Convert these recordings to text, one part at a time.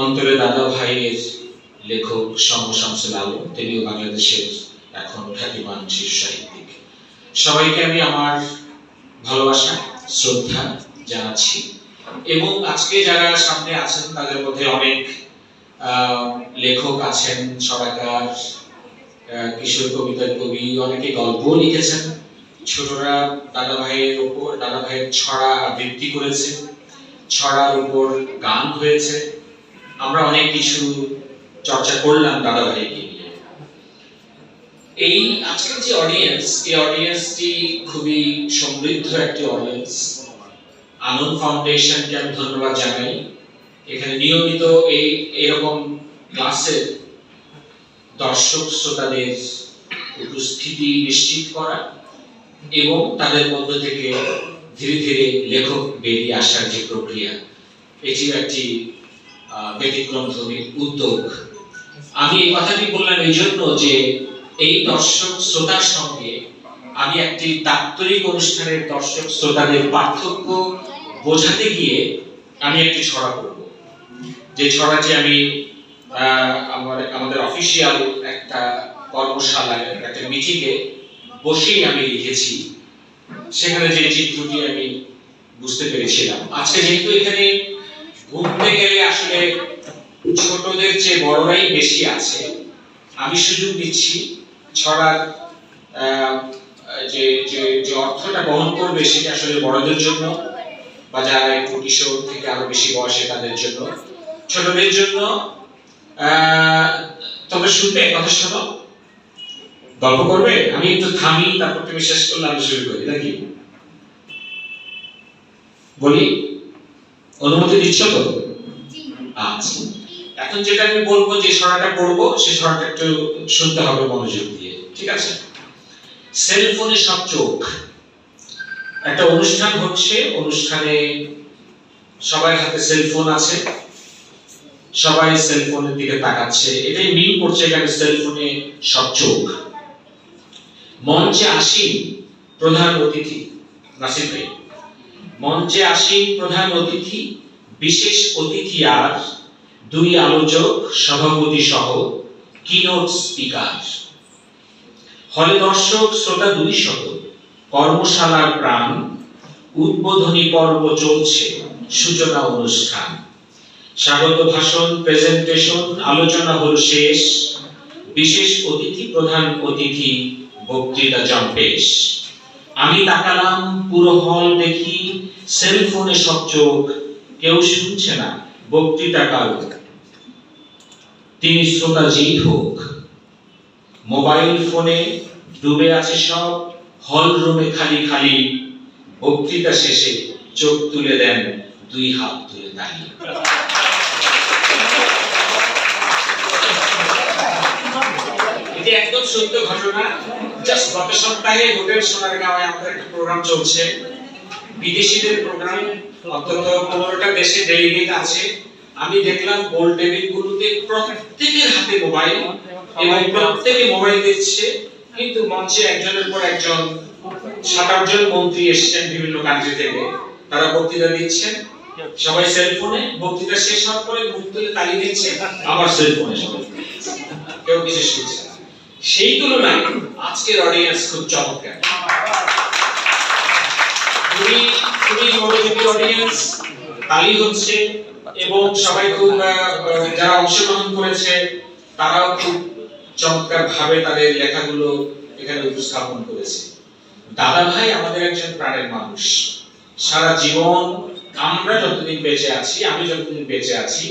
অন্তরে দাদা ভাইয়ের লেখক সম শামসুল আলম, তিনিও বাংলাদেশের এখন খ্যাতিমান শীর্ষ সাহিত্যিক। সবাইকে আমি আমার ভালোবাসা, শ্রদ্ধা জানাচ্ছি এবং আজকে যারা সামনে আছেন, তাদের মধ্যে অনেক লেখক আছেন সবাইকার কিশোর কবিতার কবি, অনেকে গল্প লিখেছেন। ছোটরা দাদা ভাইয়ের উপর দাদা ভাইয়ের ছড়া আবৃত্তি করেছে। ছড়ার উপর গান হয়েছে। আমরা অনেক কিছু চর্চা করলাম দাদা ভাইকে নিয়ে। এই আজকের যে অডিয়েন্স এই অডিয়েন্সটি খুবই সমৃদ্ধ একটি অডিয়েন্স আনন্দ ফাউন্ডেশনকে আমি ধন্যবাদ জানাই। এখানে নিয়মিত এই এরকম ক্লাসের দর্শক শ্রোতাদের উপস্থিতি নিশ্চিত করা এবং তাদের মধ্য থেকে ধীরে ধীরে লেখক বেরিয়ে আসার যে প্রক্রিয়া, এটিও একটি আহ, ব্যতিক্রমধর্মী উদ্যোগ। আমি এই কথাটি বললাম এই জন্য যে এই দর্শক শ্রোতার সঙ্গে আমি একটি দাপ্তরিক অনুষ্ঠানের দর্শক শ্রোতাদের পার্থক্য বোঝাতে গিয়ে আমি একটি ছড়া করব। যে ছড়াটি আমি আমার আমাদের অফিসিয়াল একটা কর্মশালায় একটা মিটিংয়ে বসেই আমি লিখেছি। সেখানে যে চিত্রটি আমি বুঝতে পেরেছিলাম। আজকে যেহেতু এখানে ঘুরতে গেলে আসলে ছোটদের চেয়ে বড়রাই বেশি আছে। আমি সুযোগ দিচ্ছি ছড়ার যে যে অর্থটা বহন করবে সেটা আসলে বড়দের জন্য বা যারা একটু কিশোর থেকে আরও বেশি বয়সে তাদের জন্য। ছোটদের জন্য তোমরা শুনবে, কথা শোনো। গল্প করবে? আমি একটু থামি, তারপর তুমি শেষ করলে আমি শুরু করি, নাকি? বলি? অনুমতি দিচ্ছ তো? আচ্ছা। এখন যেটা আমি বলব যে ছড়াটা পড়ব সে ছড়াটা একটু শুনতে হবে মনোযোগ দিয়ে ঠিক আছে? সেলফোনে সব চোখ। একটা অনুষ্ঠান হচ্ছে অনুষ্ঠানে সবার হাতে সেলফোন আছে সবাই সেলফোনের দিকে তাকাচ্ছে। এটাই মিল করছে এখানে সেলফোনে সব চোখ। মঞ্চে আসি প্রধান অতিথি নাসির ভাই। মঞ্চে আসীন প্রধান অতিথি, বিশেষ অতিথি আর দুই আলোচক, সভাপতি সহ কিনোট স্পিকার হলে দর্শক, শ্রোতা দুই শত, কর্মশালার প্রাণ, উদ্বোধনী পর্ব চলছে, সূচনা অনুষ্ঠান। স্বাগত ভাষণ প্রেজেন্টেশন আলোচনা হল শেষ। বিশেষ অতিথি, প্রধান অতিথি, বক্তৃতা জম্পেশ আমি তাকালাম পুরো হল দেখি সেলফোনে সব চোখ, কেউ শুনছে না, বক্তৃতা কারও। তিনি শ্রোতাজি হোক, মোবাইল ফোনে ডুবে আছে সব, হল রুমে খালি খালি, বক্তৃতা শেষে চোখ তুলে দেন, দুই হাত তুলে দাঁড়িয়ে এটি একদম সত্য ঘটনা। জাস্ট গত সপ্তাহে হোটেল আমাদের একটা প্রোগ্রাম চলছে। বিদেশিদের প্রোগ্রাম পনেরোটা দেশে ডেলিগেট আছে। আমি দেখলাম গোল টেবিল গুলোতে প্রত্যেকের হাতে মোবাইল এবং প্রত্যেকে মোবাইল দিচ্ছে, কিন্তু মঞ্চে একজনের পর একজন, সাত আটজন মন্ত্রী এসেছেন বিভিন্ন কান্ট্রি থেকে। তারা বক্তৃতা দিচ্ছেন। সবাই সেলফোনে বক্তৃতা শেষ হওয়ার পরে মুখ তুলে তালি দিচ্ছে, আবার সেলফোনে সবাই। কেউ কিছু শুনছে সেই তুলনায় আজকের অডিয়েন্স খুব চমৎকার। খুবই খুবই মনোযোগী অডিয়েন্স তালি হচ্ছে, এবং সবাই খুব যারা অংশগ্রহণ করেছে, তারাও খুব চমৎকার ভাবে তাদের লেখাগুলো এখানে উপস্থাপন করেছে। দাদা ভাই আমাদের একজন প্রাণের মানুষ। সারা জীবন আমরা যতদিন বেঁচে আছি, আমি যতদিন বেঁচে আছি,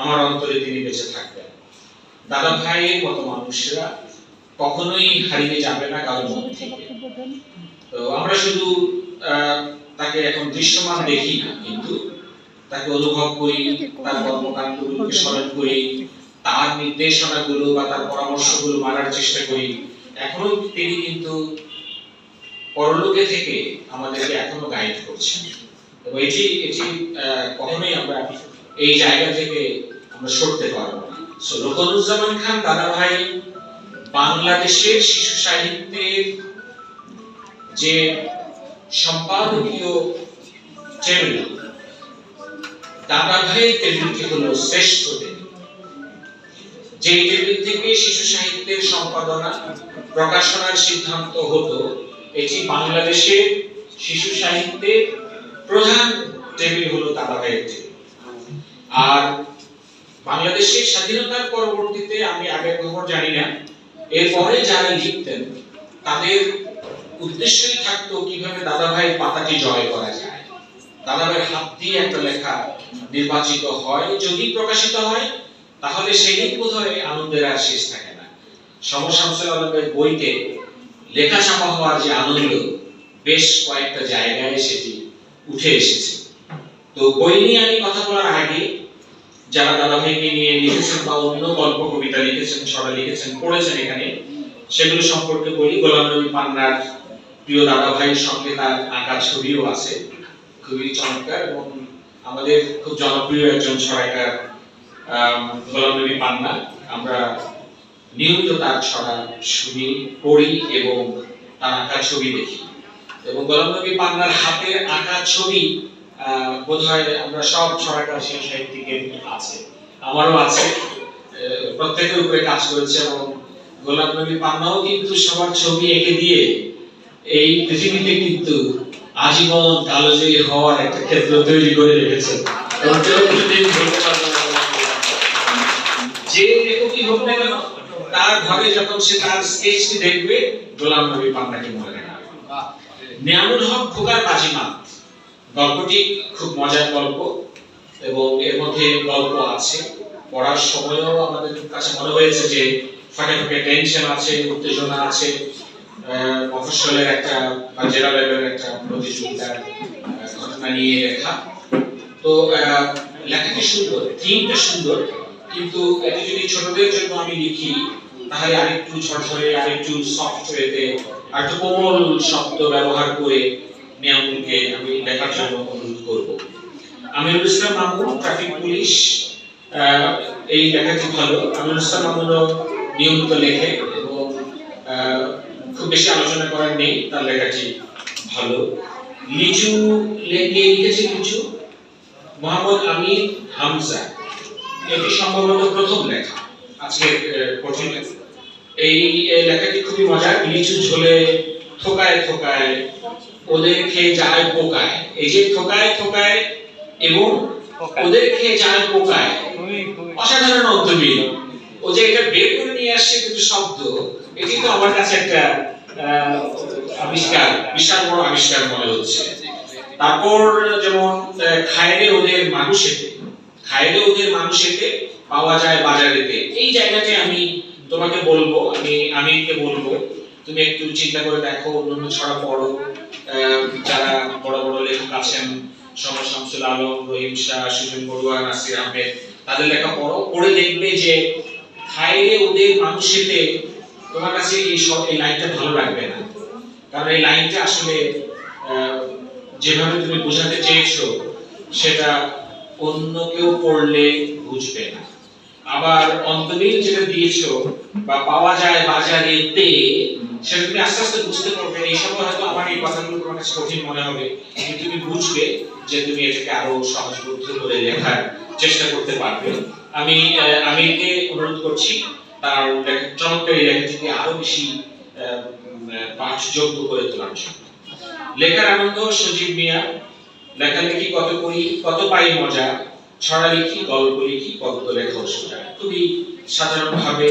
আমার অন্তরে তিনি বেঁচে থাকবেন। দাদা ভাইয়ের মতো মানুষরা কখনোই হারিয়ে যাবে না কারোর মন তো আমরা শুধু তাকে এখন দৃশ্যমান দেখি না, কিন্তু তাকে অনুভব করি, তার কর্মকাণ্ডগুলোকে স্মরণ করি, তার নির্দেশনাগুলো বা তার পরামর্শগুলো মানার চেষ্টা করি। এখনও তিনি কিন্তু পরলোকে থেকে আমাদেরকে এখনও গাইড করছেন। এবং এটি এটি কখনোই আমরা এই জায়গা থেকে আমরা সরতে পারব না। রোকনুজ্জামান খান দাদা ভাই বাংলাদেশের শিশু সাহিত্যের যে সম্পাদকীয় টেবিল দাদা ভাইয়ের টেবিলটি হলো শ্রেষ্ঠ যে টেবিল থেকে শিশু সাহিত্যের সম্পাদনা, প্রকাশনার সিদ্ধান্ত হতো, এটি বাংলাদেশের শিশু সাহিত্যের প্রধান টেবিল হলো দাদাভাইয়ের টেবিল। আর বাংলাদেশের স্বাধীনতার পরবর্তীতে আমি আগের খবর জানি না এরপরে যারা লিখতেন, তাদের উদ্দেশ্যই থাকতো কীভাবে দাদাভাইয়ের পাতাটি জয় করা যায়। দাদাভাইয়ের হাত দিয়ে একটা লেখা নির্বাচিত হয়, যদি প্রকাশিত হয়, তাহলে সেই বোধ হয় আনন্দের আর শেষ থাকে না। সমর শামসুল আলমের বইতে লেখা ছাপা হওয়ার যে আনন্দ, বেশ কয়েকটা জায়গায় সেটি উঠে এসেছে। তো বই নিয়ে আমি কথা বলার আগে যারা দাদাভাইকে নিয়ে লিখেছেন বা অন্য গল্প কবিতা লিখেছেন ছড়া লিখেছেন পড়েছেন এখানে সেগুলো সম্পর্কে বলি। গোলাম নবী পান্নার প্রিয় দাদা ভাইয়ের সঙ্গে তার আঁকা ছবিও আছে। খুবই চমৎকার এবং আমাদের খুব জনপ্রিয় একজন ছড়াইকার আম, গোলাম নবী পান্না। আমরা নিয়মিত তার ছড়া শুনি পড়ি এবং তার আঁকা ছবি দেখি। এবং গোলাম নবী পান্নার হাতের আঁকা ছবি আহ, বোধহয় আমরা সব শিশু সাহিত্যিকের আছে। আমারও আছে। প্রত্যেকের উপরে কাজ করেছে এবং গোলাম নবী পান্নাও কিন্তু সবার ছবি এঁকে দিয়ে এই পৃথিবীতে কিন্তু আজীবন কালোজয়ী হওয়ার একটা ক্ষেত্র তৈরি করে রেখেছে। যে লেখকই হোক না কেন তার ঘরে যখন সে তার স্কেচটি দেখবে গোলাম নবী পান্নাকে মনে রাখবে। নিয়ামুল হক খোকার গল্পটি খুব মজার গল্প এবং এর মধ্যে গল্প আছে। পড়ার সময়ও আমাদের কাছে মনে হয়েছে যে ফাঁকে ফাঁকে টেনশন আছে উত্তেজনা আছে। আহ, মফস্বলের একটা বা জেলা লেভেলের একটা প্রতিযোগিতার ঘটনা নিয়ে লেখা। তো লেখাটি সুন্দর থিমটা সুন্দর কিন্তু এটি যদি ছোটদের জন্য আমি লিখি তাহলে আরেকটু ঝরঝরে আরেকটু সফট ওয়েতে আরেকটু কোমল শব্দ ব্যবহার করে নিয়ামুলকে আমি লেখার জন্য অনুরোধ করব। আমিরুল ইসলাম মামুন, ট্রাফিক পুলিশ এই লেখাটি ভালো। আমিরুল ইসলাম মামুনও নিয়মিত লেখে এবং খুব বেশি আলোচনা করার নেই, তার লেখাটি ভালো। লিচু লেখে লিখেছে লিচু, মোহাম্মদ আমির হামজা। এটি সম্ভবত প্রথম লেখা, আজকের কঠিন লেখা। এই লেখাটি খুবই মজার। লিচু ঝোলে থোকায় থোকায় ওদের খেয়ে যায় পোকায়। এই যে থোকায় থোকায় এবং ওদের খেয়ে যায় পোকায়। অসাধারণ অন্তর্মিল ও যে এটা বের করে নিয়ে আসছে কিন্তু শব্দ এটি তো আমার কাছে একটা আবিষ্কার বিশাল বড় আবিষ্কার মনে হচ্ছে। তারপর যেমন খায়রে ওদের মানুষেতে খায়রে ওদের মানুষেতে পাওয়া যায় বাজারেতে। এই জায়গাতে আমি তোমাকে বলব আমি আমিরকে বলব তুমি একটু চিন্তা করে দেখো, অন্যান্য ছড়া পড়ো। যারা বড় বড় লেখক আছেন সমর শামসুল আলম, রহিম শাহ, সুজন বড়ুয়া, নাসির আহমেদ, তাদের লেখা পড়ো। পড়ে দেখবে যে খাইরে ওদের মানুষেতে তোমার কাছে এই স- এই লাইনটা ভালো লাগবে না। কারণ এই লাইনটা আসলে যেভাবে তুমি বোঝাতে চেয়েছো, সেটা অন্য কেউ পড়লে বুঝবে না। আবার অন্তরীণ যেটা দিয়েছ বা পাওয়া যায় বাজারেতে সেটা তুমি আস্তে আস্তে বুঝতে পারবে। এই সময় হয়তো আমার এই কথাগুলো তোমার কাছে কঠিন মনে হবে কিন্তু তুমি বুঝবে যে তুমি এটাকে আরও সহজবোধ্য করে লেখার চেষ্টা করতে পারবে। আমি আহ, আমিরকে অনুরোধ করছি তার চমৎকার এই লেখাটিকে আরও বেশি পাঠযোগ্য করে তোলার জন্য। লেখার আনন্দ সজীব মিয়া লেখালেখি কত করি কত পাই মজা ছড়া লিখি গল্প লিখি পদ্ম লেখক সোজা খুবই সাধারণভাবে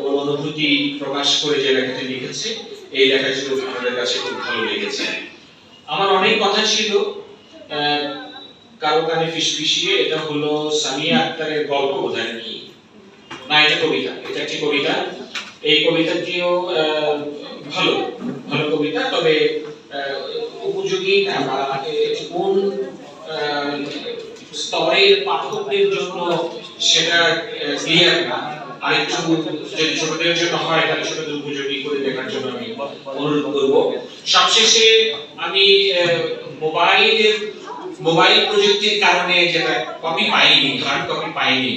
ওর অনুভূতি প্রকাশ করে যে লেখাটি লিখেছে, এই লেখাটি আমাদের কাছে খুব ভালো লেগেছে। আমার অনেক কথা ছিল কারও কানে ফিসফিসিয়ে এটা হলো সামিয়া আক্তারের গল্প, বোধহয় নাকি? না, এটা কবিতা, এটা একটি কবিতা। এই কবিতাটিও ভালো ভালো কবিতা, তবে উপযোগী কোন স্তরের পাঠকদের জন্য সেটা ক্লিয়ার না। আরেকটু যদি ছোটদের জন্য হয়, তাহলে সেটা উপযোগী করে দেখার জন্য আমি অনুরোধ করব। সবশেষে আমি মোবাইলের, মোবাইল প্রযুক্তির কারণে যেটা কপি পাইনি হার্ড কপি পাইনি,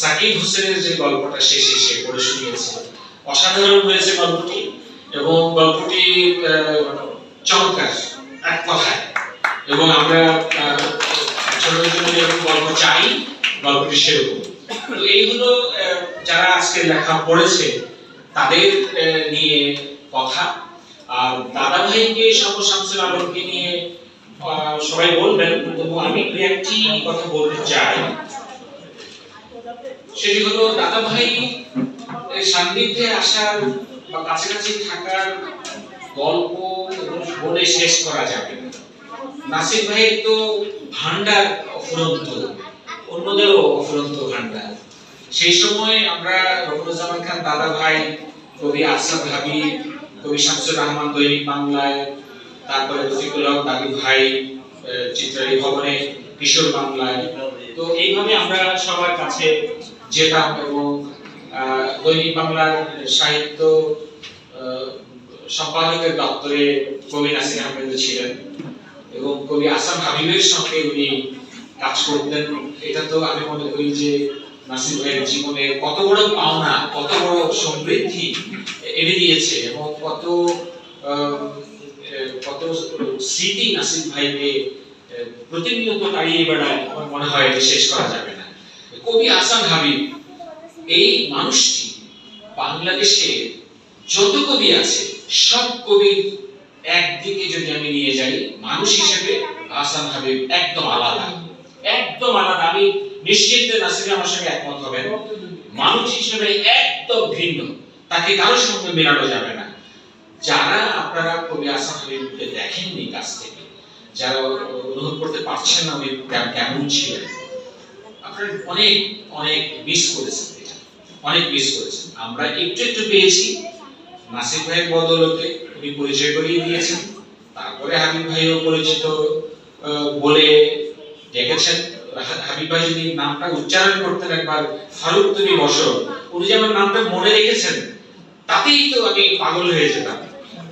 সাকিব হোসেনের যে গল্পটা শেষে সে পড়ে শুনিয়েছে। অসাধারণ হয়েছে গল্পটি এবং গল্পটি চমৎকার, এক কথায়। এবং আমরা গল্প চাই গল্পটি সেরকম। তো এই হলো আহ, যারা আজকে লেখা পড়েছে তাদের নিয়ে কথা। আর দাদা ভাইকে শামসুল আলমকে নিয়ে সবাই বলবেন তবু আমি দু একটি কথা বলতে চাই। সেটি হলো দাদা ভাই সান্নিধ্যে আসার বা কাছাকাছি থাকার গল্প বলে শেষ করা যাবে না। নাসির ভাইয়ের তো ভান্ডার অফুরন্ত, অন্যদেরও অফুরন্ত ভান্ডার সেই সময় আমরা রবীন্দ্রজামান খান দাদা ভাই, কবি আসাদ হাবিব কবি শামসুর রহমান দৈনিক বাংলায়, তারপরে রফিকুল হক দাদু ভাই চিত্রালী ভবনে, কিশোর বাংলায়। তো এইভাবে আমরা সবার কাছে যেতাম এবং দৈনিক বাংলার সাহিত্য সম্পাদকের দপ্তরে কবি নাসির আহমেদ ছিলেন। এবং কবি আসাম হাবিবের সঙ্গে উনি কাজ করতেন। এটা তো আমি মনে করি যে নাসির ভাইয়ের জীবনে কত বড় পাওনা, কত বড় সমৃদ্ধি এনে দিয়েছে এবং কত কত স্মৃতি নাসির ভাইকে প্রতিনিয়ত তাড়িয়ে বেড়ায় আমার মনে হয় শেষ করা যাবে না। কবি আসাম হাবিব এই মানুষটি বাংলাদেশে যত কবি আছে, সব কবির একদিকে যদি আমি নিয়ে যাই, মানুষ হিসেবে আসান হাবিব একদম আলাদা। একদম আলাদা। আমি নিশ্চিত যে নাসির আমার সঙ্গে একমত হবেন। মানুষ হিসেবে একদম ভিন্ন। তাকে কারোর সঙ্গে মেলানো যাবে না। যারা আপনারা কবি আসান হাবিবকে দেখেননি কাছ থেকে, যারা অনুভব করতে পারছেন না উনি কেমন ছিলেন, আপনারা অনেক অনেক মিস করেছেন অনেক মিস করেছেন। আমরা একটু একটু পেয়েছি। নাসির ভাইয়ের বদলতে উনি পরিচয় করিয়ে দিয়েছেন। তারপরে হাবিব ভাইও পরিচিত বলে হা- হাবিব ভাই যদি নামটা উচ্চারণ করতেন একবার, ফারুক তুমি বসো। উনি যেমন নামটা মনে রেখেছেন, তাতেই তো আমি পাগল হয়ে যেতাম।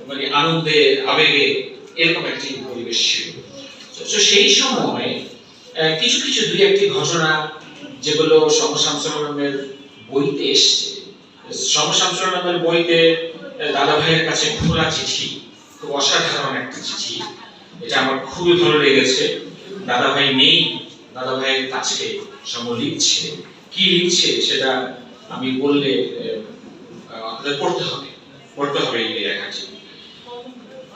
মানে আনন্দে, আবেগে এরকম একটি পরিবেশ ছিল। তো- সেই সময় কিছু কিছু দুই, একটি ঘটনা যেগুলো সমশামসনের বইতে এসছে। সমশামসনের বইতে দাদা ভাইয়ের কাছে খোলা চিঠি, খুব অসাধারণ একটা চিঠি। এটা আমার খুবই ভালো লেগেছে। দাদা ভাই নেই দাদা ভাইয়ের কাছে সম লিখছে। কি লিখছে সেটা আমি বললে আপনাদের পড়তে হবে পড়তে হবে এই লেখাটি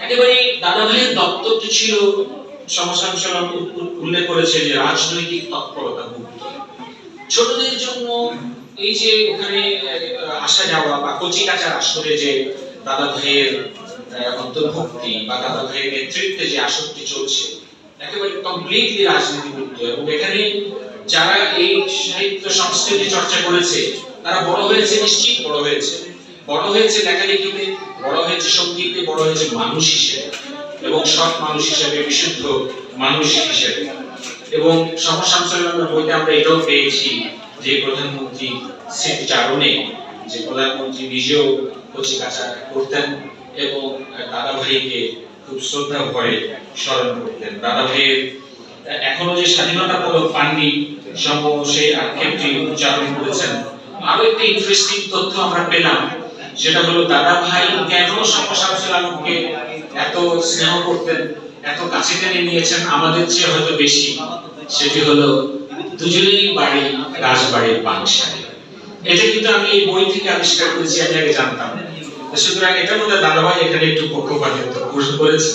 একেবারে দাদা ভাইয়ের দপ্তরটি ছিল সমসাংসন উল্লেখ করেছে যে রাজনৈতিক তৎপরতা ছোটদের জন্য এই যে ওখানে আসা যাওয়া বা কচি কাচার আসরে যে দাদা ভাইয়ের অন্তর্ভুক্তি বা দাদা ভাইয়ের নেতৃত্বে যে আসরটি চলছে, একেবারে কমপ্লিটলি এবং এখানে যারা এই সাহিত্য সংস্কৃতি চর্চা করেছে, তারা বড় হয়েছে, নিশ্চিত বড় হয়েছে। বড় হয়েছে লেখালেখিতে, বড় হয়েছে সঙ্গীতে বড় হয়েছে মানুষ হিসেবে এবং সৎ মানুষ হিসেবে, বিশুদ্ধ মানুষ হিসেবে। এবং সমসামসালের বইতে আমরা এটাও পেয়েছি যে প্রধানমন্ত্রী স্মৃতিচারণে যে প্রধানমন্ত্রী নিজেও কচি কাচা করতেন এবং দাদা ভাইকে খুব শ্রদ্ধা ভরে স্মরণ করতেন। দাদা ভাইয়ের এখনও যে স্বাধীনতা পদক পাননি সম সেই আক্ষেপটি উচ্চারণ করেছেন। আরও একটা ইন্টারেস্টিং তথ্য আমরা পেলাম, সেটা হলো দাদা ভাই কেন আলমকে এত স্নেহ করতেন, এত কাছে টেনে নিয়েছেন আমাদের চেয়ে হয়তো বেশি, সেটি হলো দুজনেরই বাড়ি, রাজবাড়ির বাংশালী এটা কিন্তু আমি এই বই থেকে আবিষ্কার করেছি, আমি আগে জানতাম। সুতরাং এটার মধ্যে দাদাভাই এখানে একটু পক্ষপাতিত্ব করেছে।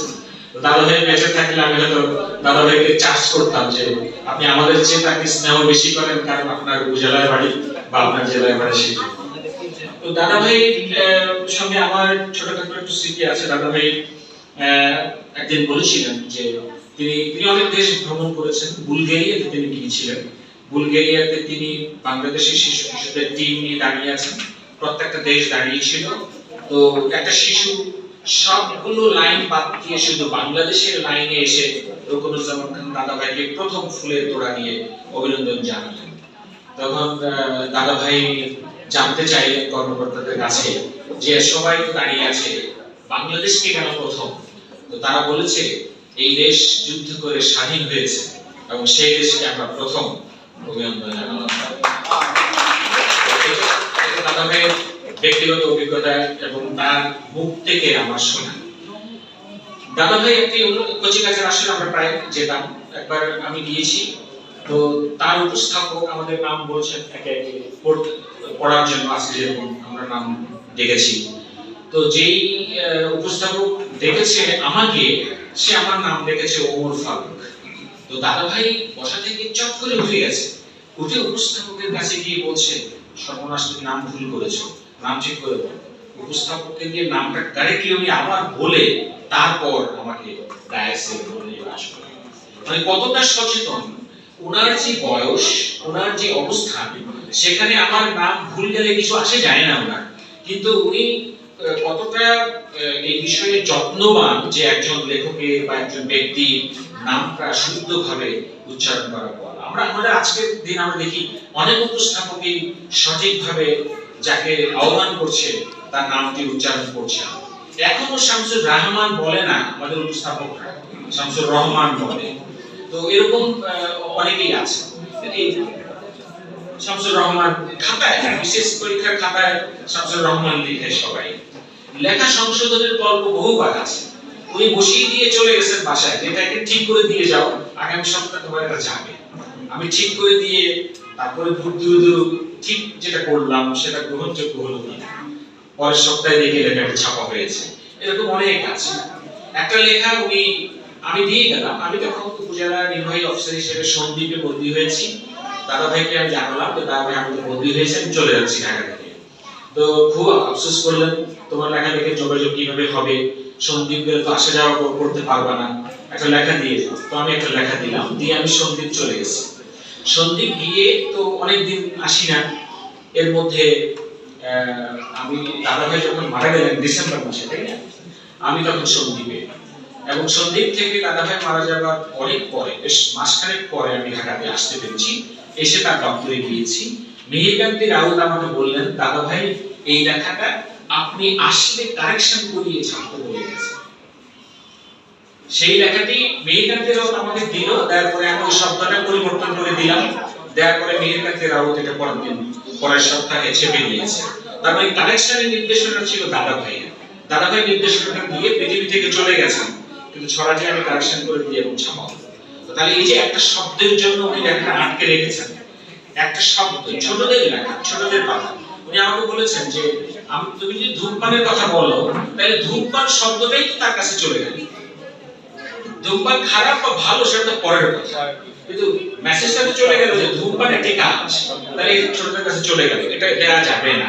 দাদাভাই বেঁচে থাকলে আমি হয়তো দাদাভাইকে চার্জ করতাম যে আপনি আমাদের চেয়ে তাকে স্নেহ বেশি করেন কারণ আপনার উপজেলায় বাড়ি বা আপনার জেলায় বাড়ি সেটি। তো দাদাভাই সঙ্গে আমার ছোটখাটো একটু স্মৃতি আছে। দাদাভাই একদিন বলেছিলেন যে তিনি তিনি অনেক দেশ ভ্রমণ করেছেন। বুলগেরিয়াতে তিনি গিয়েছিলেন। বুলগেরিয়াতে তিনি বাংলাদেশের শিশু কিশোরদের টিম নিয়ে দাঁড়িয়ে আছেন। প্রত্যেকটা দেশ দাঁড়িয়েছিল। তো একটা শিশু সবগুলো লাইন বাদ দিয়ে শুধু বাংলাদেশের লাইনে এসে রুকনুজ্জামান খান দাদাভাইকে প্রথম ফুলের তোড়া দিয়ে অভিনন্দন জানালেন। তখন দাদাভাই জানতে চাইলেন কর্মকর্তাদের কাছে যে সবাই তো দাঁড়িয়ে আছে, বাংলাদেশকে কেন প্রথম? তো তারা বলেছে এই দেশ যুদ্ধ করে স্বাধীন হয়েছে এবং সেই দেশকে আমরা প্রথম অভিনন্দন জানালাম। এটা- এটা ব্যক্তিগত অভিজ্ঞতা এবং তার মুখ থেকে আমার শোনা। দাদাভাই একটি কচি কাছের আসলে আমরা প্রায় যেতাম। একবার আমি গিয়েছি। তো তার উপস্থাপক আমাদের নাম বলছেন একে পড়ার জন্য আজকে যেরকম আমরা নাম ডেকেছি তো যেই উপস্থাপক ডেকেছে আমাকে সে আমার নাম ডেকেছে ওমর ফারুক। তো দাদা ভাই বসা থেকে চট করে উঠে গেছে। উঠে উপস্থাপকের কাছে গিয়ে বলছে, সর্বনাশ, তুমি নাম ভুল করেছ। নাম ঠিক করে বলো। উপস্থাপককে গিয়ে নামটা ডাইরেক্টলি উনি আবার বলে তারপর আমাকে ডায়াসে বলে আসবে মানে কতটা সচেতন? ওনার যে বয়স, ওনার যে অবস্থান, সেখানে আমার নাম ভুল গেলে কিছু আসে যায় না ওনার। কিন্তু উনি কতটা এই বিষয়ে যত্নবান যে একজন লেখকের বা একজন ব্যক্তির নামটা শুদ্ধভাবে উচ্চারণ করার পর আমরা আমাদের আজকের দিন আমরা দেখি অনেক উপস্থাপকই সঠিকভাবে যাকে আহ্বান করছে, তার নামটি উচ্চারণ করছে। এখনও শামসুর রহমান বলে না আমাদের উপস্থাপকরা, শামসুর রহমান বলে। তো এরকম অনেকেই আছে। শামসুর রহমান খাতায়, বিশেষ পরীক্ষার খাতায় শামসুর রহমান লিখে সবাই। লেখা সংশোধনের গল্প বহুবার আছে। উনি বসিয়ে দিয়ে চলে গেছেন বাসায়। এটাকে ঠিক করে দিয়ে যাও। আগামী সপ্তাহে তোমার এটা যাবে। আমি ঠিক করে দিয়ে তারপরে ভুল দূর দূর ঠিক যেটা করলাম, সেটা গ্রহণযোগ্য হলো কিনা পরের সপ্তাহে দেখে লেখাটা ছাপা হয়েছে। এরকম অনেক আছে। একটা লেখা উনি, আমি দিয়ে গেলাম। আমি তখন উপজেলা নির্বাহী অফিসার হিসেবে সন্দীপে বদলি হয়েছি। দাদা ভাইকে আমি জানালাম যে দাদা ভাই আমাদের বদলি হয়েছে, আমি চলে যাচ্ছি ঢাকা থেকে। তো খুব আফসোস করলেন। তোমার লেখা দেখে যোগাযোগ কীভাবে হবে? সন্দীপ গেলে তো আসা যাওয়া কর- করতে পারবা না। একটা লেখা দিয়ে তো আমি একটা লেখা দিলাম। দিয়ে আমি সন্দীপ চলে গেছি। সন্দীপ গিয়ে তো অনেকদিন আসি না। এর মধ্যে আমি দাদা ভাই যখন মারা গেলেন ডিসেম্বর মাসে, তাই না? আমি তখন সন্দীপে। এবং সন্দীপ থেকে দাদা ভাই মারা যাবার অনেক পরে, বেশ মাসখানেক পরে আমি ঢাকাতে আসতে পেরেছি। এসে তার দপ্তরে গিয়েছি। মিহিরকান্তি রাউত আমাকে বললেন, দাদা ভাই, এই লেখাটা আপনি আসলে কারেকশন করিয়ে ছাপতে বলে গেছে সেই লেখাটি মিহিরকান্তি রাউত আমাকে দিল তারপরে আমি ওই শব্দটা পরিবর্তন করে দিলাম। দেওয়ার পরে মিহিরকান্তি রাউত এটা পরের দিন, পরের সপ্তাহে ছেপে দিয়েছে তার মানে কারেকশনের নির্দেশনা ছিল দাদা ভাইয়ের। দাদা ভাই নির্দেশনাটা দিয়ে পৃথিবী থেকে চলে গেছেন, কিন্তু ছড়াটি আমি কারেকশন করে দিয়ে এবং ছাপাবো। তাহলে এই যে একটা শব্দের জন্য উনি লেখাটা আটকে রেখেছেন, একটা শব্দ, ছোটদের লেখা, ছোটদের কথা উনি আমাকে বলেছেন যে আমি তুমি যদি ধূমপানের কথা বলো, তাহলে ধূমপান শব্দটাই তো তার কাছে চলে গেল। ধূমপান খারাপ বা ভালো সেটা তো পরের কথা। কিন্তু মেসেজটা তো চলে গেল যে ধূমপান একটি কাজ তাহলে ছোটদের কাছে চলে গেল, এটা দেওয়া যাবে না।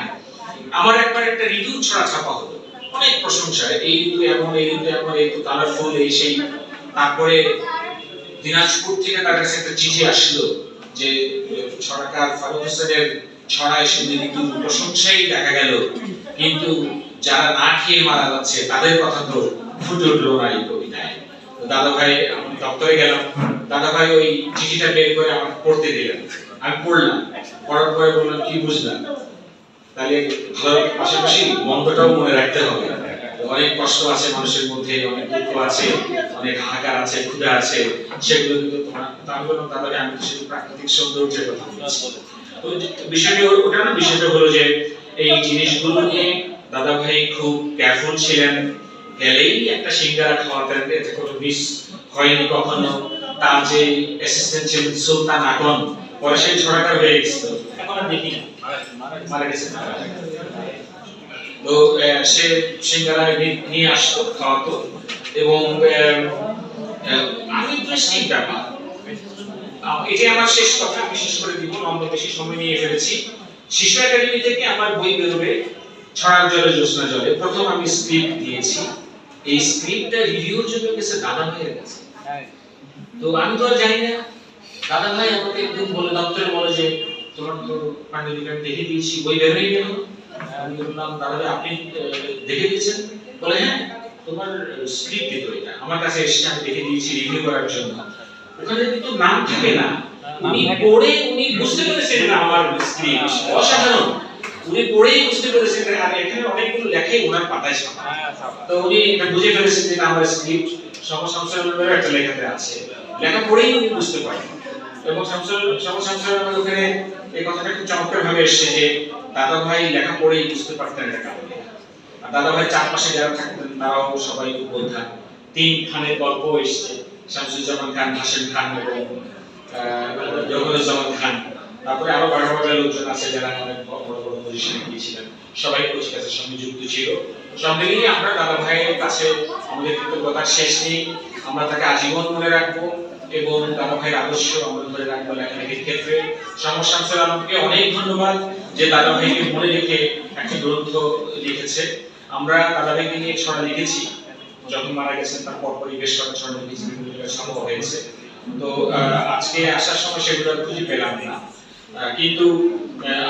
আমার একবার একটা রিভিউ ছড়া ছাপা হলো। অনেক প্রশংসা, এই ঋতু এমন, এই ঋতু এমন, এই ঋতু কালারফুল এই সেই। তারপরে দিনাজপুর থেকে তার কাছে একটা চিঠি আসলো যে, ছড়াকার ফারুক হোসেনের ছড়ায় শুধু ঋতু প্রশংসাই দেখা গেল। কিন্তু যারা না খেয়ে মারা যাচ্ছে, তাদের কথা তো ফুটে উঠল না এই কবিতায়। দাদা ভাই, আমি দপ্তরে গেলাম। দাদা ভাই ওই চিঠিটা বের করে আমাকে পড়তে দিলেন। আমি পড়লাম। পড়ার পরে বললাম, কি বুঝলাম? তাহলে পাশাপাশি মন্দটাও মনে রাখতে হবে। অনেক কষ্ট আছে মানুষের মধ্যে, অনেক দুঃখ আছে, অনেক হাহাকার আছে, ক্ষুধা আছে। সেগুলো কিন্তু তার জন্য তাদের আমি শুধু প্রাকৃতিক সৌন্দর্যের কথা বলছি। বিষয়টা বিষয়টা হলো যে এই জিনিসগুলো নিয়ে দাদা ভাই খুব কেয়ারফুল ছিলেন। গেলেই একটা সিঙ্গারা খাওয়াতেন এতে কোনো মিস হয়নি কখনো তার যে অ্যাসিস্ট্যান্ট ছিলেন সুলতান আকন পরে সেই ছড়াটা হয়ে গেছিল। এখন আর দেখি না। মারা গেছে তো সে সিঙ্গারা নিয়ে আসতো খাওয়াতো। এবং আমি ব্যাপার। আহ, এটাই আমার শেষ কথা বিশেষ করে দিব আমরা বেশি সময় নিয়ে ফেলেছি। শিশু একাডেমি থেকে আমার বই বেরোবে ছড়ার জলে জ্যোৎস্না জলে। প্রথম আমি স্ক্রিপ্ট দিয়েছি। এই স্ক্রিপ্টটা রিভিউর জন্য গেছে দাদা ভাইয়ের কাছে। তো আমি তো আর জানি না দাদা ভাই আমাকে বলে দপ্তরে বলে যে তোমার তো পাণ্ডুলিপি দেখে দিয়েছি বই বেরোই গেল আমি বললাম দাদা ভাই আপনি দেখে দিয়েছেন? বলে হ্যাঁ তোমার স্ক্রিপ্ট দিত এটা। আমার কাছে এসে আমি দেখে দিয়েছি রিভিউ করার জন্য। ওখানে কিন্তু নাম থাকে না। উনি পড়ে উনি বুঝতে পেরেছেন এটা আমার স্ক্রিপ্ট অসাধারণ। উনি পড়েই বুঝতে পেরেছেন যে আর এখানে অনেকগুলো লেখাই ওনার পাতায় ছাপা। তো উনি এটা বুঝে ফেলেছেন যে আমার স্ক্রিপ্ট সম সংসারের একটা লেখাতে আছে। লেখা পড়েই উনি বুঝতে পারেন। এবং সংসার সম সংসারের ওখানে এই কথাটা খুব চমৎকার ভাবে এসেছে যে দাদা ভাই লেখা পড়েই বুঝতে পারতেন এটা কারণ আর দাদা ভাই চারপাশে যারা থাকতেন তারাও সবাই খুব তিন খানের গল্প এসছে। খান হাসিম খান এবং জগরুজ্জামান খান। তারপরে আরও বারো লোকজন আছে যারা অনেক বড় বড় পজিশনে গিয়েছিলেন। সবাই সঙ্গে যুক্ত ছিল। আমরা দাদা ভাইয়ের কাছে আমাদের কৃতজ্ঞতার শেষ নেই। আমরা তাকে আজীবন মনে রাখব এবং দাদা ভাইয়ের আদর্শ আমরা ধরে রাখব লেখালেখির ক্ষেত্রে। সমস্যাংশের আলমকে অনেক ধন্যবাদ যে দাদা ভাইকে মনে রেখে একটি গ্রন্থ লিখেছে। আমরা দাদা ভাইকে নিয়ে ছড়া লিখেছি। যখন মারা গেছেন, তার পরপরই বেশ কয়েক ছড়া লিখেছি সম্ভব হয়েছে। তো আজকে আসার সময় সেগুলো খুঁজে পেলাম না। কিন্তু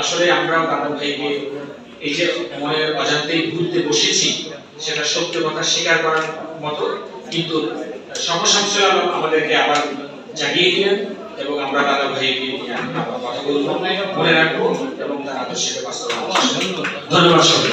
আসলে আমরা দাদা ভাইকে এই যে মনের অজান্তেই ভুলতে বসেছি, সেটা সত্য কথা স্বীকার করার মতো। কিন্তু সমস্যাংশ আমাদেরকে আবার জাগিয়ে দিলেন এবং আমরা দাদা ভাইকে কথা বলব। মনে রাখব এবং তার আদর্শকে বাস্তবায়ন ধন্যবাদ সবাই